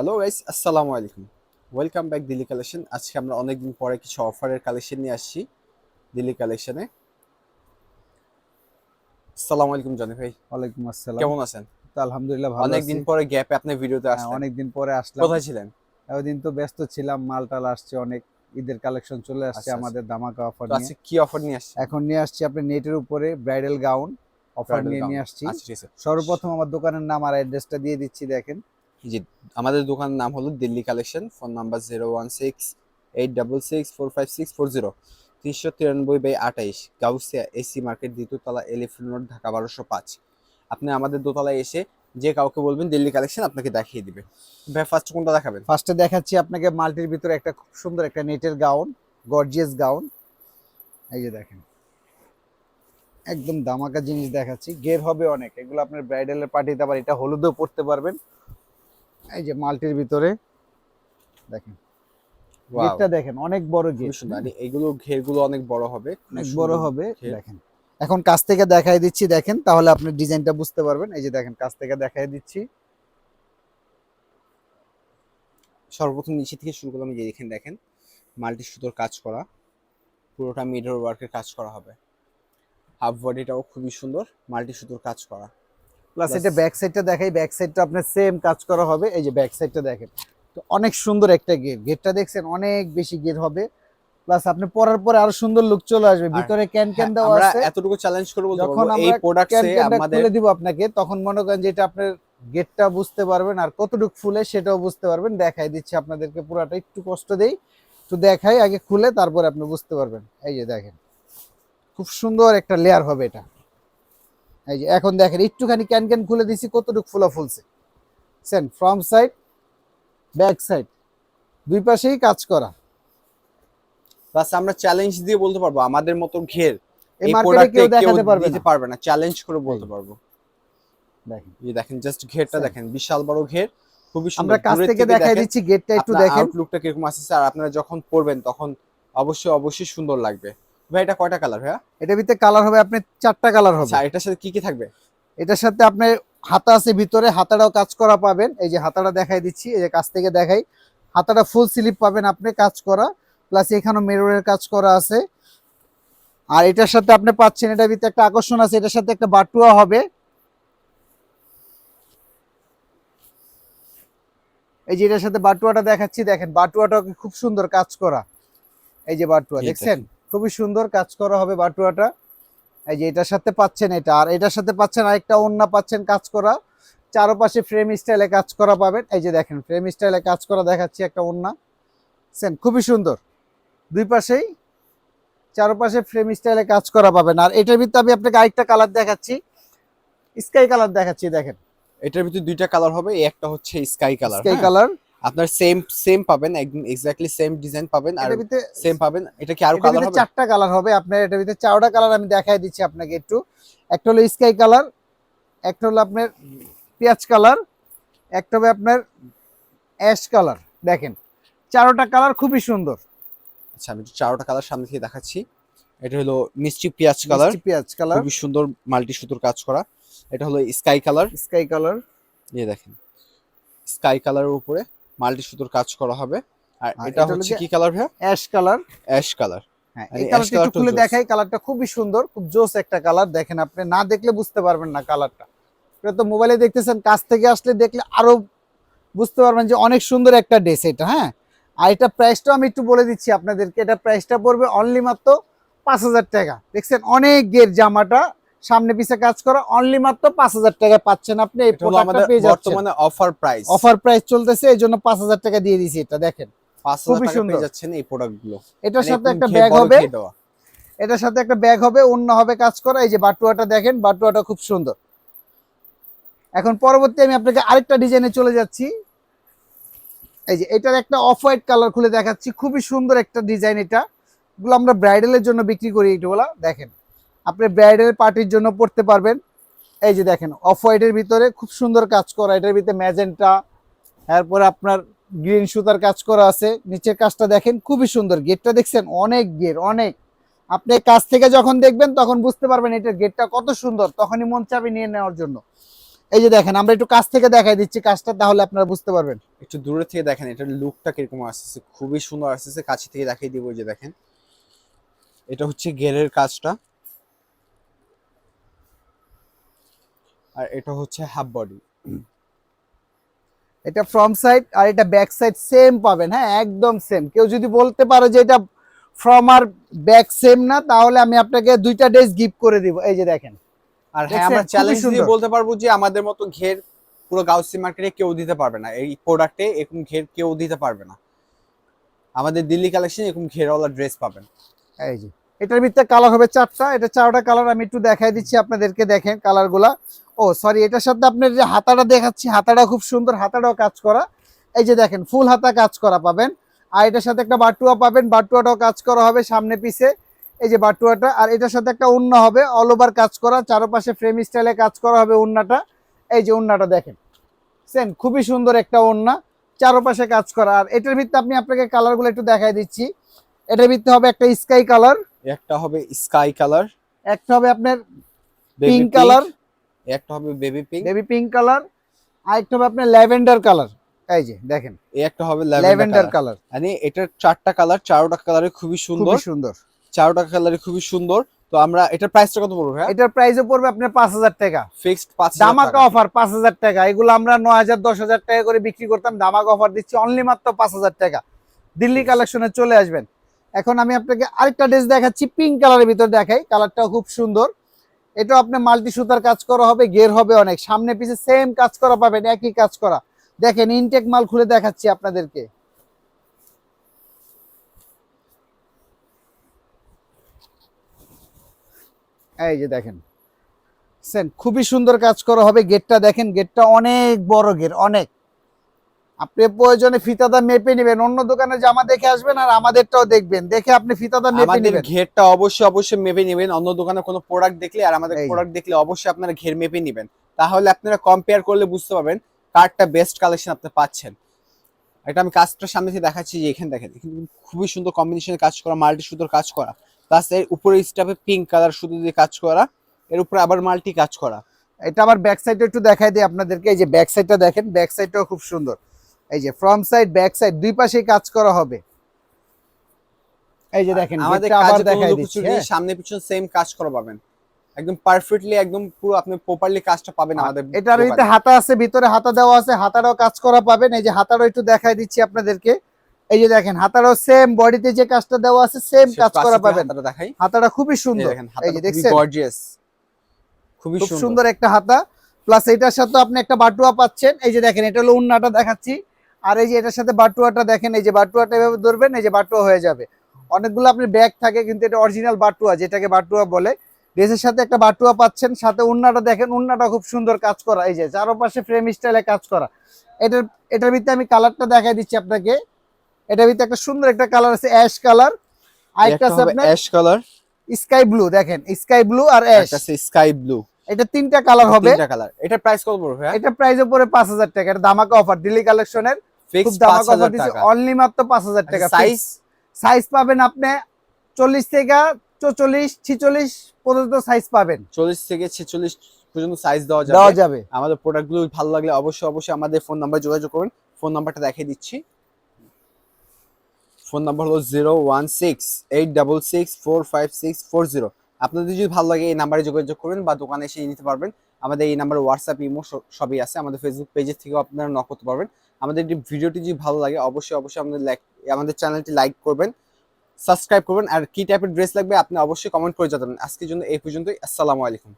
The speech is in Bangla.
হ্যালো গাইস আসসালামু আলাইকুম ওয়েলকাম ব্যাক দিল্লি কালেকশন আজকে আমরা অনেকদিন পরে কিছু অফারের কালেকশন নিয়ে আসছি দিল্লি কালেকশনে আসসালামু আলাইকুম জনি ভাই। ওয়ালাইকুম আসসালাম। কেমন আছেন? তো আলহামদুলিল্লাহ ভালো অনেকদিন পরে গ্যাপে আপনি ভিডিওতে হ্যাঁ, আসলেন। অনেকদিন পরে আসলাম। কোথায় ছিলেন? ওদিন তো ব্যস্ত ছিলাম মাল টাল আসছে অনেক ঈদের কালেকশন চলে আসছে আচ্ছা, আচ্ছা। আমাদের দামাকা অফার নিয়ে। আজকে কি অফার নিয়ে আসছে এখন নিয়ে আসছি আপনি নেটের উপরে ব্রাইডাল গাউন অফার নিয়ে নিয়ে আসছি। আচ্ছা সর্বপ্রথম আমার দোকানের নাম আর অ্যাড্রেসটা দিয়ে দিচ্ছি দেখেন। জি, আমাদের দোকানের নাম হলো Delhi collection, phone number zero one six eight double six four five six four zero. তিনশো তিরানব্বই বাই আঠাইশ, গাউসিয়া এসি মার্কেট দ্বিতীয়তলা এলিফেন্ট রোড, ঢাকা বারোশো পাঁচ। আপনি আমাদের দোতলায় এসে যে কাউকে বলবেন, দিল্লি কালেকশন আপনাকে দেখিয়ে দিবে। ভাই ফার্স্ট কোনটা দেখাবেন? ফার্স্টে দেখাচ্ছি আপনাকে মাল্টির ভিতরে একটা খুব সুন্দর একটা নেটের গাউন গর্জিয়াস গাউন। এই যে দেখেন। একদম দামাকা জিনিস দেখাচ্ছি। গের হবে অনেক। এগুলো আপনার ব্রাইডালের পার্টিতে আবার এটা হলুদেও পড়তে পারবেন। এই যে মাল্টির ভিতরে দেখেন। গেটটা দেখেন অনেক বড় গেট। আর এগুলো ঘেরগুলো অনেক বড় হবে অনেক বড় হবে দেখেন। এখন কাছ থেকে দেখাই দিচ্ছি দেখেন তাহলে আপনি ডিজাইনটা বুঝতে পারবেন। এই যে দেখেন কাছ থেকে দেখাই দিচ্ছি। সর্বপ্রথম নিচে থেকে শুরু করলাম যে দেখেন দেখেন মাল্টি সুতোর কাজ করা। পুরোটা মিডল ওয়ার্কের কাজ করা হবে। হাফ বডিটাও খুবই সুন্দর মাল্টি সুতোর কাজ করা। প্লাস এটা ব্যাক সাইডটা দেখাই ব্যাক সাইডটা আপনার সেম কাজ করা হবে। এই যে ব্যাক সাইডটা দেখেন। তো অনেক সুন্দর একটা গেট গেটটা দেখছেন অনেক বেশি গেট হবে। প্লাস আপনি পরার পরে আরও সুন্দর লুক চলে আসবে। ভিতরে ক্যান ক্যান দেওয়া আমরা আছে। এতটুকু চ্যালেঞ্জ করে বলতে যখন এই আমরা ক্যান আমাদের খুলে দিব আপনাকে তখন মনে করেন যে এটা আপনার গেটটা বুঝতে পারবেন। আর কতটুকু ফুলে সেটাও বুঝতে পারবেন। দেখাই দিচ্ছি আপনাদেরকে পুরাটা একটু কষ্ট দেই। তো দেখাই আগে খুলে তারপরে আপনি বুঝতে পারবেন। এই যে দেখেন খুব সুন্দর একটা লেয়ার হবে এটা। এই যে এখন দেখেন একটুখানি ক্যান ক্যান খুলে দিছি কতটুকু ফুলা ফুলছে। সেন ফ্রন্ট সাইড ব্যাক সাইড দুই পাশেই কাজ করা। প্লাস আমরা চ্যালেঞ্জ দিয়ে বলতে পারব আমাদের মতো ঘের এই মার্কেটে কেউ দেখাতে পারবে না। পারবে না চ্যালেঞ্জ করে বলতে পারব। দেখেন। এই দেখেন জাস্ট ঘেরটা দেখেন বিশাল বড় ঘের খুবই সুন্দর। আমরা কাছ থেকে দেখাই দিচ্ছি গেটটা একটু দেখেন। আউটলুকটা কীরকম আসছে আর আপনারা যখন পরবেন তখন অবশ্যই অবশ্যই সুন্দর লাগবে। ভাই এটা কয়টা কালার ভাইয়া? এটার ভিতরে কালার হবে আপনার চারটা কালার হবে। আচ্ছা এটার সাথে কি কি থাকবে? এটার সাথে আপনার হাতা আছে ভিতরে হাতাটাও কাজ করা পাবেন। এই যে হাতাটা দেখাই দিচ্ছি এই যে কাছ থেকে দেখাই। হাতাটা ফুল স্লিপ পাবেন আপনি কাজ করা। প্লাস এখানেও মেরুরের কাজ করা আছে। আর এটার সাথে আপনি পাচ্ছেন এটার ভিতরে একটা আকর্ষণ আছে এটার সাথে একটা বাটুয়া হবে। এই যে এটার সাথে বাটুয়াটা দেখাচ্ছি দেখেন বাটুয়াটা খুব সুন্দর কাজ করা। এই যে বাটুয়া দেখছেন? খুবই সুন্দর কাজ করা হবে বাটুয়াটা। এই যে এটার সাথে পাচ্ছেন এটা। আর এটার সাথে পাচ্ছেন আরেকটা ওন্না পাচ্ছেন কাজ করা। চারপাশে ফ্রেম স্টাইলে কাজ করা পাবেন। এই যে দেখেন ফ্রেম স্টাইলে কাজ করা দেখাচ্ছি একটা ওন্না সেন খুবই সুন্দর। দুই পাশেই চারপাশে ফ্রেম স্টাইলে কাজ করা পাবেন। আর এটার ভিতরে আমি আপনাকে আরেকটা কালার দেখাচ্ছি। স্কাই কালার দেখাচ্ছি দেখেন। এটার ভিতরে দুইটা কালার হবে এই একটা হচ্ছে স্কাই কালার স্কাই কালার আপনার সেম সেম পাবেন একদম এক্স্যাক্টলি সেম ডিজাইন পাবেন আর সেম পাবেন। এটা কি আরও কালার হবে? চারটা কালার হবে। আপনার এটার ভিতরে চারটা কালার আমি দেখাই দিচ্ছি আপনাকে একটু। একটা হলো স্কাই কালার একটা হলো আপনার পেঁয়াজ কালার একটা হবে আপনার অ্যাশ কালার দেখেন চারোটা কালার খুবই সুন্দর। আচ্ছা আমি চারোটা কালার সামনে থেকে দেখাচ্ছি। এটা হলো মিষ্টি পেঁয়াজ কালার মিষ্টি পেঁয়াজ কালার খুবই সুন্দর মাল্টি সুতোর কাজ করা। এটা হলো স্কাই কালার স্কাই কালার এই দেখেন স্কাই কালারের উপরে। মাল্টি সুতোর কাজ করা হবে। আর আর এটা হচ্ছে কি কালার ভাইয়া? অ্যাশ কালার অ্যাশ কালার হ্যাঁ এই এই কালারটা একটু খুলে দেখাই কালারটা খুবই সুন্দর খুব জোস একটা কালার দেখেন আপনি না দেখলে বুঝতে পারবেন না কালারটা এটা তো মোবাইলে দেখতেছেন কাছ থেকে আসলে দেখলে আরও বুঝতে পারবেন যে অনেক সুন্দর একটা ড্রেস এটা হ্যাঁ? আর এটা প্রাইসটাও আমি একটু বলে দিচ্ছি আপনাদেরকে এটা প্রাইসটা পড়বে অনলি মাত্র পাঁচ হাজার টাকা। দেখছেন অনেক গের জামাটা সামনে পিছে কাজ করা অনলি মাত্র পাঁচ হাজার টাকা পাচ্ছেন আপনি এই প্রোডাক্টটা পেয়ে যাচ্ছেন। বর্তমানে অফার প্রাইস অফার প্রাইস চলতেছে এই জন্য পাঁচ হাজার টাকা দিয়ে দিয়েছি এটা দেখেন। খুবই সুন্দর। যাচ্ছেন এই প্রোডাক্টগুলো এটার মানে সাথে একটা ব্যাগ হবে। এটার সাথে একটা ব্যাগ হবে অন্য হবে কাজ করা এই যে বাটুয়াটা দেখেন বাটুয়াটা খুব সুন্দর। এখন পরবর্তী আমি আপনাকে আরেকটা ডিজাইনে চলে যাচ্ছি। এই যে এটার একটা অফ হোয়াইট কালার খুলে দেখাচ্ছি খুবই সুন্দর একটা ডিজাইন এটা। এগুলো আমরা ব্রাইডালের জন্য বিক্রি করি এগুলো দেখেন। আপনি ব্রাইডাল পার্টির জন্য পড়তে পারবেন। এই যে দেখেন অফ হোয়াইটের ভিতরে খুব সুন্দর কাজ করা, এটার ভিতরে ম্যাজেন্টা তারপরে আপনার গ্রিন সুতার কাজ করা আছে। নিচের কাজটা দেখেন, খুবই সুন্দর। গেটটা দেখছেন? অনেক গের অনেক। আপনি কাছ থেকে যখন দেখবেন, তখন বুঝতে পারবেন এটার গেটটা কত সুন্দর, তখনই মন চাবে নিয়ে নেওয়ার জন্য। এই যে দেখেন, আমরা একটু কাছ থেকে দেখাই দিচ্ছি কাজটা, তাহলে আপনারা বুঝতে পারবেন। একটু দূরে থেকে দেখেন, এটার লুকটা কীরকম আসতেছে খুবই সুন্দর আসতেছে কাছে থেকে দেখাই দিব যে দেখেন। এটা হচ্ছে গেরের কাজটা। আর এটা হচ্ছে হাফ বডি এটা ফ্রন্ট সাইড আর এটা ব্যাক সাইড সেম পাবেন হ্যাঁ একদম সেম কেউ যদি বলতে পারো যে এটা ফ্রম আর ব্যাক সেম না তাহলে আমি আপনাকে দুইটা ড্রেস গিফট করে দিব। এই যে দেখেন। আর হ্যাঁ? আমরা চ্যালেঞ্জ দিয়ে বলতে পারব যে আমাদের মতো ঘের পুরো গাউসি মার্কেটে কেউ দিতে পারবে না। এই প্রোডাক্টে এরকম ঘের কেউ দিতে পারবে না। আমাদের দিল্লি কালেকশন এরকম ঘেরওয়ালা ড্রেস পাবেন। এই যে। এটার ভিতরে কালার হবে চারটা। এটা চারটা কালার আমি একটু দেখাই দিচ্ছি আপনাদেরকে দেখেন কালারগুলা ও সরি এটার সাথে আপনার যে হাতাটা দেখাচ্ছি হাতাটা খুব সুন্দর হাতাটাও কাজ করা। এই যে দেখেন ফুল হাতা কাজ করা পাবেন। আর এটার সাথে একটা বাটুয়া পাবেন বাটুয়াটাও কাজ করা হবে সামনে পিছে। এই যে বাটুয়াটা আর এটার সাথে একটা উন্না হবে অল ওভার কাজ করা চারপাশে ফ্রেম স্টাইলে কাজ করা হবে উন্নাটা। এই যে উন্নাটা দেখেন সেন খুবই সুন্দর একটা ওন্না চারপাশে কাজ করা। আর এটার ভিত্তি আপনি আপনাকে কালারগুলো একটু দেখাই দিচ্ছি। এটার ভিত্তি হবে একটা স্কাই কালার একটা হবে স্কাই কালার একটা হবে আপনার পিঙ্ক কালার একটা হবে baby pink baby pink colour আর একটা হবে আপনার ল্যাভেন্ডার কালার এই যে দেখেন। এই একটা হবে ল্যাভেন্ডার কালার মানে এটার চারটা কালার চারোটা কালারে খুবই সুন্দর। খুবই সুন্দর। চারোটা কালারে খুবই সুন্দর। তো আমরা এটার প্রাইসটা কত পড়বে হ্যাঁ এটার প্রাইসও পড়বে আপনার পাঁচ হাজার টাকা। ফিক্সড পাঁচ দামাকা অফার পাঁচ হাজার টাকা। এগুলো আমরা নয় হাজার দশ হাজার টাকা করে বিক্রি করতাম। দামাকা অফার দিচ্ছি অনলি মাত্র পাঁচ হাজার টাকা। দিল্লি কালেকশনে চলে আসবেন। এখন আমি আপনাকে আরেকটা ড্রেস দেখাচ্ছি পিঙ্ক কালারের ভিতর দেখাই। কালারটাও খুব সুন্দর। এটাও আপনি মাল্টি সুতার কাজ করা হবে গের হবে অনেক। সামনে পিছে সেম কাজ করা পাবেন, একই কাজ করা। দেখেন ইনটেক মাল খুলে দেখাচ্ছি আপনাদেরকে। এই যে দেখেন। খুবই সুন্দর কাজ করা হবে। গেটটা দেখেন গেটটা অনেক বড় গেট অনেক। আপনি প্রয়োজনে ফিতাদা মেপে নেবেন। অন্য দোকানে জামা দেখে আসবেন আর আমাদেরটাও দেখবেন। দেখে আপনি ফিতাদা মেপে আমাদের নেবেন। ঘেরটা অবশ্যই অবশ্যই মেপে নেবেন। অন্য দোকানে কোনো প্রোডাক্ট দেখলে আর আমাদের প্রোডাক্ট দেখলে অবশ্যই আপনারা ঘের মেপে নেবেন। তাহলে আপনারা কম্পেয়ার করলে বুঝতে পারবেন কারটা বেস্ট কালেকশন আপনি পাচ্ছেন। এটা আমি কাজটা সামনে থেকে দেখাচ্ছি যে এখানে দেখেন। খুবই সুন্দর কম্বিনেশনে কাজ করা মাল্টি সুতোর কাজ করা। প্লাস এর উপরে স্টাফে পিঙ্ক কালার সুতো দিয়ে কাজ করা। এর উপরে আবার মাল্টি কাজ করা। এটা আবার ব্যাক সাইডটা একটু দেখাই দিই আপনাদেরকে। এই যে ব্যাক সাইডটা দেখেন ব্যাক সাইডটাও খুব সুন্দর। এই যে ফ্রন্ট সাইড ব্যাক সাইড দুই পাশে কাজ করা হবে। এই যে দেখেন আমাদের আবার দেখাই দিচ্ছি হ্যাঁ? সামনে পিছনে সেম কাজ করা পাবেন। একদম পারফেক্টলি একদম পুরো আপনি প্রপারলি কাজটা পাবেন আমাদের এটার ভিতরে হাতা আছে ভিতরে হাতা দেওয়া আছে হাতাটাও কাজ করা পাবেন। এই যে হাতাটাও একটু দেখাই দিচ্ছি আপনাদেরকে। এই যে দেখেন হাতাটাও সেম বডিতে যে কাজটা দেওয়া আছে সেম কাজ করা পাবেন। হাতাটা দেখাই। হাতাটা খুবই সুন্দর। দেখেন এই যে দেখছেন? গর্জিয়াস খুবই সুন্দর। সুন্দর একটা হাতা। প্লাস এটার সাথে আপনি একটা বাটুয়া পাচ্ছেন। এই যে দেখেন এটা হলো উন্নাটা দেখাচ্ছি। আর এই যে এটার সাথে বাটুয়াটা দেখেন এই যে বাটুয়াটা এভাবে ধরবেন এই যে বাটুয়া হয়ে যাবে। অনেকগুলো আপনি ব্যাগ থাকে কিন্তু এটা অরিজিনাল বাটুয়া যেটাকে বাটুয়া বলে। ড্রেসের সাথে একটা বাটুয়া পাচ্ছেন সাথে উন্নাটা দেখেন উন্নাটা খুব সুন্দর কাজ করা। এই যে চারপাশে ফ্রেম স্টাইলে কাজ করা। এটার এটার ভিতরে আমি কালারটা দেখাই দিচ্ছি আপনাকে। এটার ভিতরে একটা সুন্দর একটা কালার আছে অ্যাশ কালার আরেকটা আছে আপনার অ্যাশ কালার স্কাই ব্লু দেখেন স্কাই ব্লু আর অ্যাশ আছে স্কাই ব্লু এটা তিনটা কালার হবে। তিনটা কালার এটা প্রাইস কত পড়বে এটা প্রাইস পরে পাঁচ হাজার টাকা। এটা দামাকা অফার দিল্লি কালেকশনের ফিক্স দামাকা অফার 5000 দিচ্ছে টাকা। অনলি মাত্র পাঁচ হাজার টাকা সাইজ সাইজ পাবেন আপনি চল্লিশ থেকে চল্লিশ ছিচল্লিশ পর্যন্ত সাইজ পাবেন। 40 থেকে 46 পর্যন্ত সাইজ দেওয়া দেওয়া যাবে। যাবে আমাদের প্রোডাক্টগুলো ভালো লাগলে অবশ্যই অবশ্যই আমাদের ফোন নাম্বার যোগাযোগ করুন। ফোন নাম্বারটা দেখিয়ে দিচ্ছি। ফোন নাম্বার হলো zero one six eight double six four five six four zero আপনাদের যদি ভালো লাগে এই নাম্বারে যোগাযোগ করবেন বা দোকানে এসে নিতে পারবেন। আমাদের এই নাম্বারে হোয়াটসঅ্যাপ ইমো সবই আছে। আমাদের ফেসবুক পেজের থেকেও আপনারা নক করতে পারবেন। আমাদের এই ভিডিওটি যদি ভালো লাগে, অবশ্যই অবশ্যই আমাদের লাইক আমাদের চ্যানেলটি লাইক করবেন, সাবস্ক্রাইব করবেন, আর কি টাইপের ড্রেস লাগবে আপনি অবশ্যই কমেন্ট করে জানাবেন। আজকের জন্য এই পর্যন্তই, আসসালামু আলাইকুম।